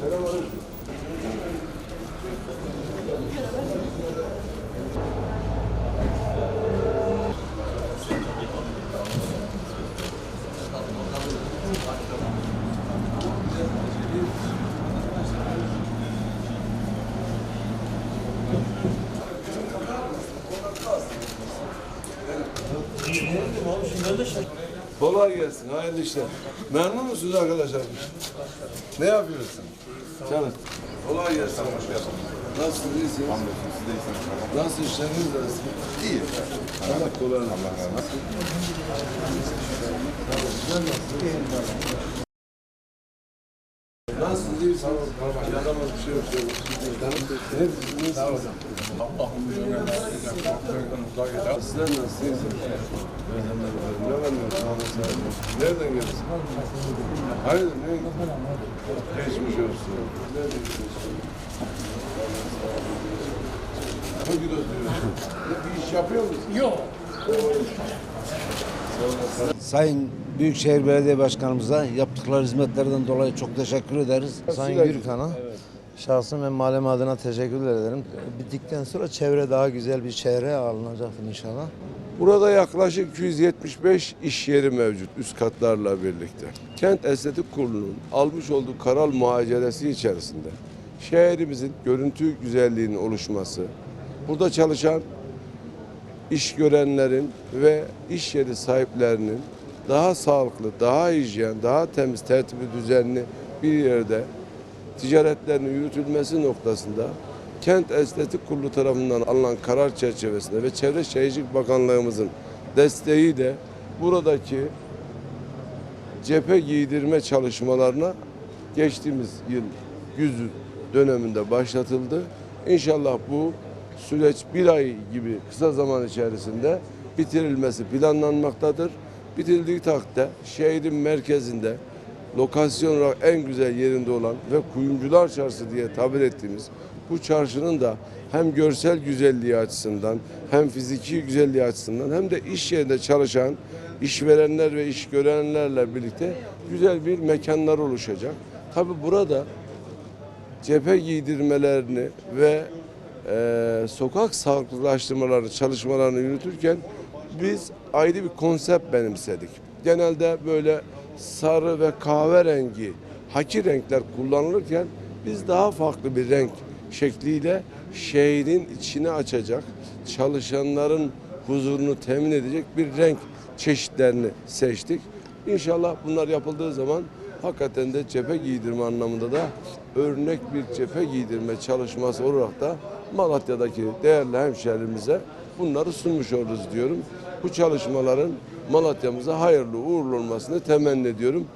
Selam aleyküm. Kolay gelsin, hayırlı işler. Memnun musunuz arkadaşlar? Ne yapıyorsun? Canım. Kolay gelsin. Hoş geldin. Nasılsınız, iyisiniz? Nasıl işleriniz nasıl? İyi. Allah kolay gelsin. Nasılsınız, iyisiniz? Yaramaz bir şey yok. Ne düşünüyorsunuz? Sizler nasılsınız? Ne var ne? Sağ olun, sağ olun. Nereden geldiniz? Hayır, ne? Geçmiş olsun. Nereden gidiyorsun? Ne gidiyorsun? Bir iş yapıyor musun? Yok. Sayın Büyükşehir Belediye Başkanımıza yaptıkları hizmetlerden dolayı çok teşekkür ederiz. Sayın Gürkan'a şahsım ve mahallem adına teşekkür ederim. Bittikten sonra çevre daha güzel bir çevre alınacaktır inşallah. Burada yaklaşık 275 iş yeri mevcut üst katlarla birlikte. Kent Estetik Kurulu'nun almış olduğu karar muhaceresi içerisinde şehrimizin görüntü güzelliğinin oluşması, burada çalışan iş görenlerin ve iş yeri sahiplerinin daha sağlıklı, daha hijyen, daha temiz, tertipli, düzenli bir yerde ticaretlerinin yürütülmesi noktasında Kent Estetik Kurulu tarafından alınan karar çerçevesinde ve Çevre Şehircilik Bakanlığımızın desteğiyle buradaki cephe giydirme çalışmalarına geçtiğimiz yıl güz döneminde başlatıldı. İnşallah bu süreç bir ay gibi kısa zaman içerisinde bitirilmesi planlanmaktadır. Bitirildiği takdirde şehrin merkezinde lokasyon olarak en güzel yerinde olan ve kuyumcular çarşısı diye tabir ettiğimiz bu çarşının da hem görsel güzelliği açısından hem fiziki güzelliği açısından hem de iş yerinde çalışan işverenler ve iş görenlerle birlikte güzel bir mekanlar oluşacak. Tabi burada cephe giydirmelerini ve e, sokak sağlıklılaştırmaları çalışmalarını yürütürken biz ayrı bir konsept benimsedik. Genelde böyle sarı ve kahverengi haki renkler kullanılırken biz daha farklı bir renk şekliyle şehrin içine açacak, çalışanların huzurunu temin edecek bir renk çeşitlerini seçtik. İnşallah bunlar yapıldığı zaman hakikaten de cephe giydirme anlamında da örnek bir cephe giydirme çalışması olarak da Malatya'daki değerli hemşehrimize bunları sunmuş oluruz diyorum. Bu çalışmaların Malatya'mıza hayırlı uğurlu olmasını temenni ediyorum.